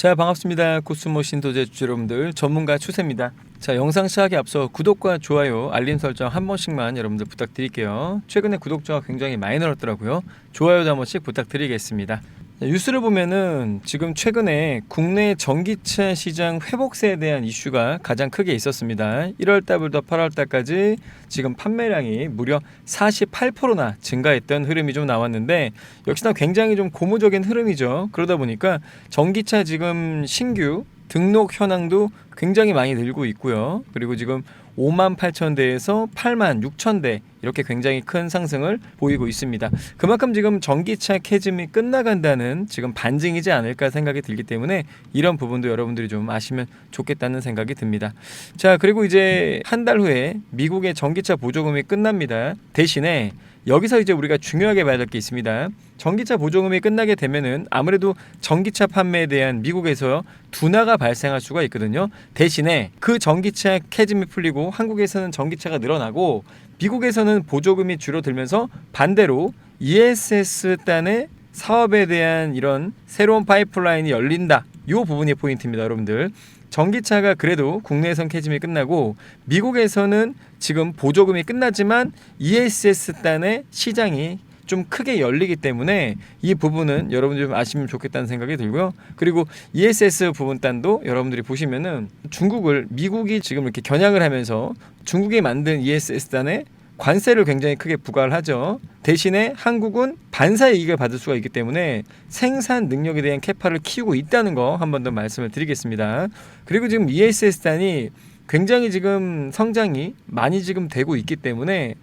자 반갑습니다. 코스모 신도제 주주 여러분들 전문가 추세입니다. 자 영상 시작에 앞서 구독과 좋아요 알림 설정 한 번씩만 여러분들 부탁드릴게요. 최근에 구독자가 굉장히 많이 늘었더라고요. 좋아요도 한 번씩 부탁드리겠습니다. 자, 뉴스를 보면은 지금 최근에 국내 전기차 시장 회복세에 대한 이슈가 가장 크게 있었습니다 1월 달부터 8월 달까지 지금 판매량이 무려 48%나 증가했던 흐름이 좀 나왔는데 역시나 굉장히 좀 고무적인 흐름이죠. 그러다 보니까 전기차 지금 신규 등록 현황도 굉장히 많이 늘고 있고요. 그리고 지금 5만 8천 대에서 8만 6천 대 이렇게 굉장히 큰 상승을 보이고 있습니다. 그만큼 지금 전기차 캐즘이 끝나간다는 지금 반증이지 않을까 생각이 들기 때문에 이런 부분도 여러분들이 좀 아시면 좋겠다는 생각이 듭니다. 자, 그리고 이제 한 달 후에 미국의 전기차 보조금이 끝납니다. 대신에 여기서 이제 우리가 중요하게 봐야 될 게 있습니다. 전기차 보조금이 끝나게 되면은 아무래도 전기차 판매에 대한 미국에서 둔화가 발생할 수가 있거든요. 대신에 그 전기차 캐즘이 풀리고 한국에서는 전기차가 늘어나고 미국에서는 보조금이 줄어들면서 반대로 ESS 단의 사업에 대한 이런 새로운 파이프라인이 열린다. 이 부분이 포인트입니다, 여러분들. 전기차가 그래도 국내에선 캐즘이 끝나고 미국에서는 지금 보조금이 끝나지만 ESS 단의 시장이 좀 크게 열리기 때문에 이 부분은 여러분들이 좀 아시면 좋겠다는 생각이 들고요. 그리고 ESS 부분 단도 여러분들이 보시면은 중국을 미국이 지금 이렇게 겨냥을 하면서 중국이 만든 ESS 단에 관세를 굉장히 크게 부과를 하죠. 대신에 한국은 반사 이익을 받을 수가 있기 때문에 생산 능력에 대한 캐파를 키우고 있다는 거 한 번 더 말씀을 드리겠습니다. 그리고 지금 ESS 단이 굉장히 지금 성장이 많이 지금 되고 있기 때문에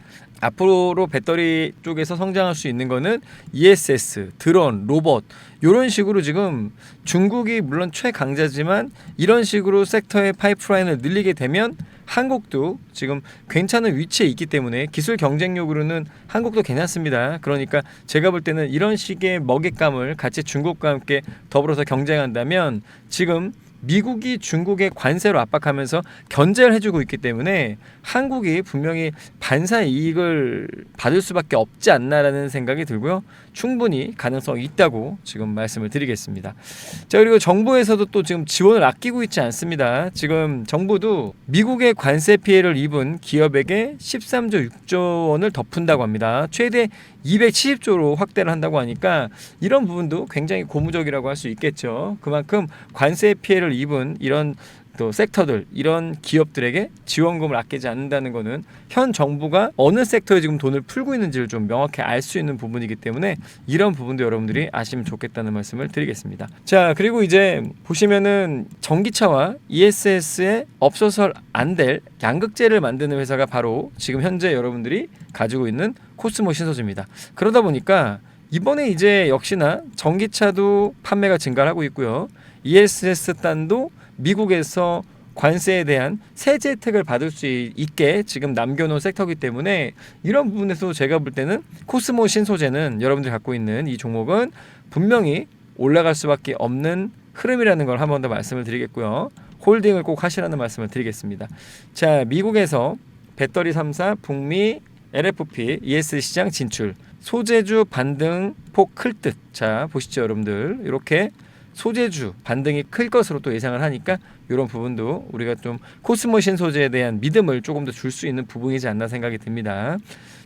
앞으로 배터리 쪽에서 성장할 수 있는 거는 ESS, 드론, 로봇 이런 식으로 지금 중국이 물론 최강자지만 이런 식으로 섹터의 파이프라인을 늘리게 되면 한국도 지금 괜찮은 위치에 있기 때문에 기술 경쟁력으로는 한국도 괜찮습니다. 그러니까 제가 볼 때는 이런 식의 먹잇감을 같이 중국과 함께 더불어서 경쟁한다면 지금 미국이 중국의 관세로 압박하면서 견제를 해주고 있기 때문에 한국이 분명히 반사 이익을 받을 수밖에 없지 않나라는 생각이 들고요. 충분히 가능성이 있다고 지금 말씀을 드리겠습니다. 자 그리고 정부에서도 또 지금 지원을 아끼고 있지 않습니다. 지금 정부도 미국의 관세 피해를 입은 기업에게 13조 6조 원을 덮은다고 합니다. 최대 270조로 확대를 한다고 하니까 이런 부분도 굉장히 고무적이라고 할 수 있겠죠. 그만큼 관세 피해를 입은 이런 또 섹터들 이런 기업들에게 지원금을 아끼지 않는다는 것은 현 정부가 어느 섹터에 지금 돈을 풀고 있는지를 좀 명확히 알 수 있는 부분이기 때문에 이런 부분도 여러분들이 아시면 좋겠다는 말씀을 드리겠습니다. 자 그리고 이제 보시면은 전기차와 ESS에 없어서 안 될 양극재를 만드는 회사가 바로 지금 현재 여러분들이 가지고 있는 코스모 신소재입니다. 그러다 보니까 이번에 이제 역시나 전기차도 판매가 증가하고 있고요. ESS 단도 미국에서 관세에 대한 세제 혜택을 받을 수 있게 지금 남겨놓은 섹터이기 때문에 이런 부분에서 제가 볼 때는 코스모 신소재는 여러분들이 갖고 있는 이 종목은 분명히 올라갈 수밖에 없는 흐름이라는 걸 한 번 더 말씀을 드리겠고요. 홀딩을 꼭 하시라는 말씀을 드리겠습니다. 자, 미국에서 배터리 3사 북미 LFP ES 시장 진출 소재주 반등 폭 클 듯. 자, 보시죠, 여러분들. 이렇게 소재주 반등이 클 것으로 또 예상을 하니까 이런 부분도 우리가 좀 코스모신 소재에 대한 믿음을 조금 더 줄 수 있는 부분이지 않나 생각이 듭니다.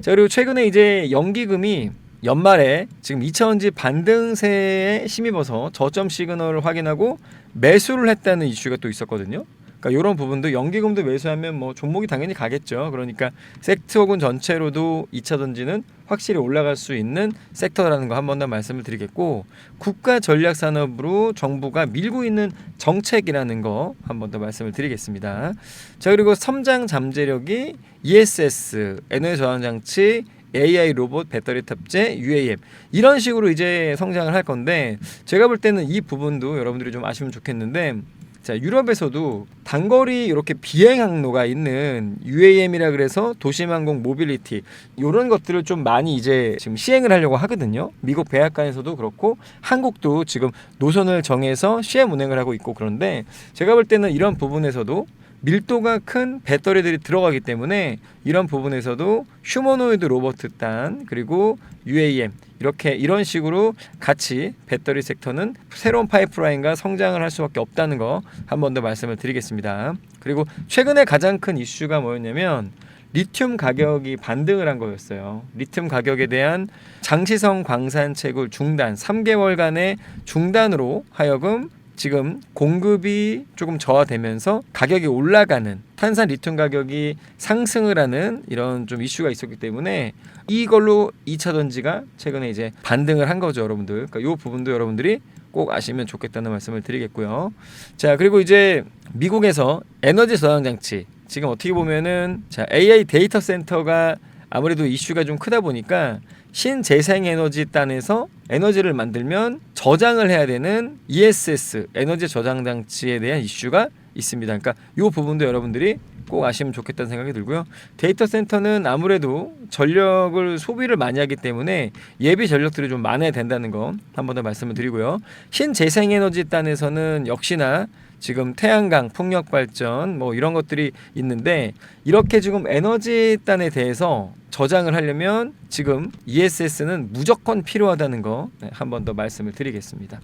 자 그리고 최근에 이제 연기금이 연말에 지금 2차원지 반등세에 힘입어서 저점 시그널을 확인하고 매수를 했다는 이슈가 또 있었거든요. 그러니까 이런 부분도 연기금도 매수하면 뭐 종목이 당연히 가겠죠. 그러니까 섹트 혹은 전체로도 2차 전지는 확실히 올라갈 수 있는 섹터라는 거 한 번 더 말씀을 드리겠고 국가 전략 산업으로 정부가 밀고 있는 정책이라는 거 한 번 더 말씀을 드리겠습니다. 자 그리고 섬장 잠재력이 ESS, 에너지 저장 장치 AI 로봇 배터리 탑재 UAM 이런 식으로 이제 성장을 할 건데 제가 볼 때는 이 부분도 여러분들이 좀 아시면 좋겠는데 자 유럽에서도 단거리 이렇게 비행 항로가 있는 UAM이라 그래서 도심항공 모빌리티 이런 것들을 좀 많이 이제 지금 시행을 하려고 하거든요. 미국 백악관에서도 그렇고 한국도 지금 노선을 정해서 시행 운행을 하고 있고 그런데 제가 볼 때는 이런 부분에서도 밀도가 큰 배터리들이 들어가기 때문에 이런 부분에서도 휴머노이드 로버트 단 그리고 UAM 이렇게 이런 식으로 같이 배터리 섹터는 새로운 파이프라인과 성장을 할 수밖에 없다는 거 한 번 더 말씀을 드리겠습니다. 그리고 최근에 가장 큰 이슈가 뭐였냐면 리튬 가격이 반등을 한 거였어요. 리튬 가격에 대한 장시성 광산 채굴 중단 3개월간의 중단으로 하여금 지금 공급이 조금 저하되면서 가격이 올라가는 탄산 리튬 가격이 상승을 하는 이런 좀 이슈가 있었기 때문에 이걸로 2차 전지가 최근에 이제 반등을 한 거죠, 여러분들. 그러니까 이 부분도 여러분들이 꼭 아시면 좋겠다는 말씀을 드리겠고요. 자, 그리고 이제 미국에서 에너지 저장 장치 지금 어떻게 보면은 자, AI 데이터 센터가 아무래도 이슈가 좀 크다 보니까 신재생에너지 단에서 에너지를 만들면 저장을 해야 되는 ESS 에너지 저장 장치에 대한 이슈가 있습니다. 그러니까 이 부분도 여러분들이 꼭 아시면 좋겠다는 생각이 들고요. 데이터 센터는 아무래도 전력을 소비를 많이 하기 때문에 예비 전력들이 좀 많아야 된다는 거 한 번 더 말씀을 드리고요. 신재생에너지 단에서는 역시나 지금 태양광, 풍력 발전 뭐 이런 것들이 있는데 이렇게 지금 에너지 단에 대해서 저장을 하려면 지금 ESS는 무조건 필요하다는 거 네, 한번 더 말씀을 드리겠습니다.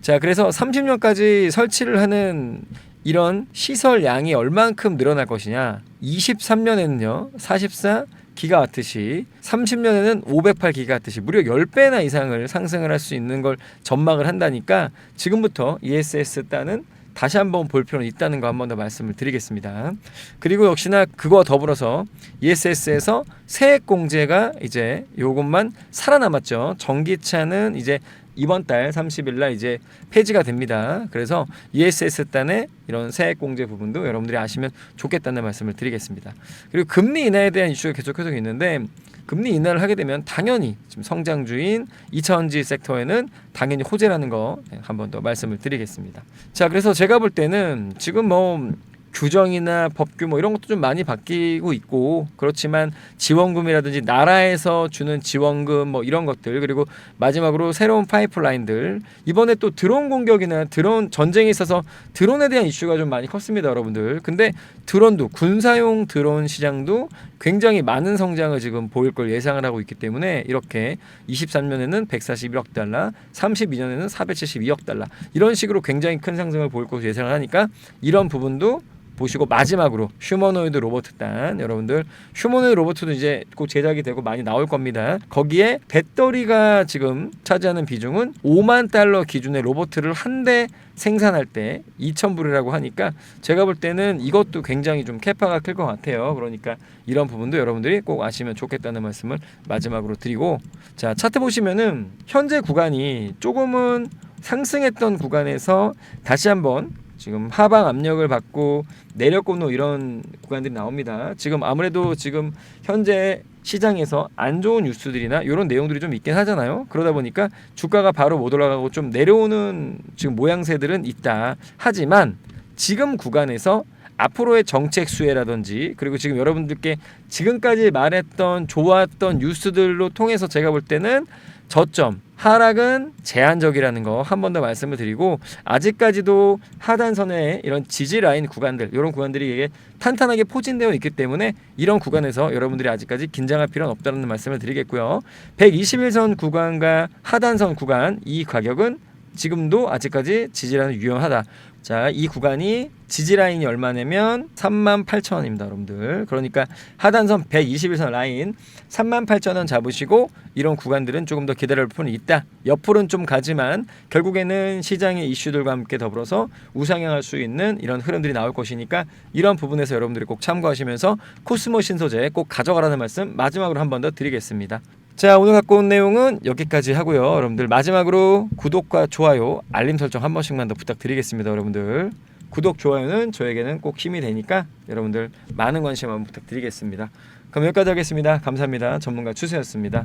자, 그래서 30년까지 설치를 하는 이런 시설 양이 얼만큼 늘어날 것이냐? 23년에는요, 44 기가와트시, 30년에는 508 기가와트시, 무려 10배나 이상을 상승을 할 수 있는 걸 전망을 한다니까 지금부터 ESS 따는 다시 한번 볼 필요는 있다는 거 한 번 더 말씀을 드리겠습니다. 그리고 역시나 그거와 더불어서 ESS에서 세액 공제가 이제 요것만 살아남았죠. 전기차는 이제 이번 달 30일 날 이제 폐지가 됩니다. 그래서 ESS 단의 이런 세액 공제 부분도 여러분들이 아시면 좋겠다는 말씀을 드리겠습니다. 그리고 금리 인하에 대한 이슈가 계속해서 있는데 금리 인하를 하게 되면 당연히 지금 성장주인 2차원지 섹터에는 당연히 호재라는 거 한 번 더 말씀을 드리겠습니다. 자, 그래서 제가 볼 때는 지금 뭐 규정이나 법규 뭐 이런 것도 좀 많이 바뀌고 있고 그렇지만 지원금이라든지 나라에서 주는 지원금 뭐 이런 것들 그리고 마지막으로 새로운 파이프라인들 이번에 또 드론 공격이나 드론 전쟁에 있어서 드론에 대한 이슈가 좀 많이 컸습니다 여러분들. 근데 드론도 군사용 드론 시장도 굉장히 많은 성장을 지금 보일 걸 예상을 하고 있기 때문에 이렇게 23년에는 141억 달러 32년에는 472억 달러 이런 식으로 굉장히 큰 상승을 보일 것으로 예상을 하니까 이런 부분도 보시고 마지막으로 휴머노이드 로버트 단 여러분들 휴머노이드 로버트도 이제 곧 제작이 되고 많이 나올 겁니다. 거기에 배터리가 지금 차지하는 비중은 5만 달러 기준의 로버트를 한 대 생산할 때 2,000불이라고 하니까 제가 볼 때는 이것도 굉장히 좀 캐파가 클 것 같아요. 그러니까 이런 부분도 여러분들이 꼭 아시면 좋겠다는 말씀을 마지막으로 드리고 자 차트 보시면은 현재 구간이 조금은 상승했던 구간에서 다시 한번 지금 하방 압력을 받고 내렸고노 이런 구간들이 나옵니다. 지금 아무래도 지금 현재 시장에서 안 좋은 뉴스들이나 이런 내용들이 좀 있긴 하잖아요. 그러다 보니까 주가가 바로 못 올라가고 좀 내려오는 지금 모양새들은 있다. 하지만 지금 구간에서 앞으로의 정책 수혜라든지 그리고 지금 여러분들께 지금까지 말했던 좋았던 뉴스들로 통해서 제가 볼 때는 저점 하락은 제한적이라는 거 한 번 더 말씀을 드리고 아직까지도 하단선의 이런 지지 라인 구간들 이런 구간들이 탄탄하게 포진되어 있기 때문에 이런 구간에서 여러분들이 아직까지 긴장할 필요는 없다는 말씀을 드리겠고요. 121선 구간과 하단선 구간 이 가격은 지금도 아직까지 지지라인 유효하다. 자, 이 구간이 지지 라인이 얼마냐면 38,000원입니다, 여러분들. 그러니까 하단선 121선 라인 38,000원 잡으시고 이런 구간들은 조금 더 기다릴 필요는 있다. 옆으로는 좀 가지만 결국에는 시장의 이슈들과 함께 더불어서 우상향할 수 있는 이런 흐름들이 나올 것이니까 이런 부분에서 여러분들이 꼭 참고하시면서 코스모 신소재 꼭 가져가라는 말씀 마지막으로 한 번 더 드리겠습니다. 자 오늘 갖고 온 내용은 여기까지 하고요. 여러분들 마지막으로 구독과 좋아요 알림 설정 한 번씩만 더 부탁드리겠습니다 여러분들. 구독 좋아요는 저에게는 꼭 힘이 되니까 여러분들 많은 관심 한번 부탁드리겠습니다. 그럼 여기까지 하겠습니다. 감사합니다. 전문가 추세였습니다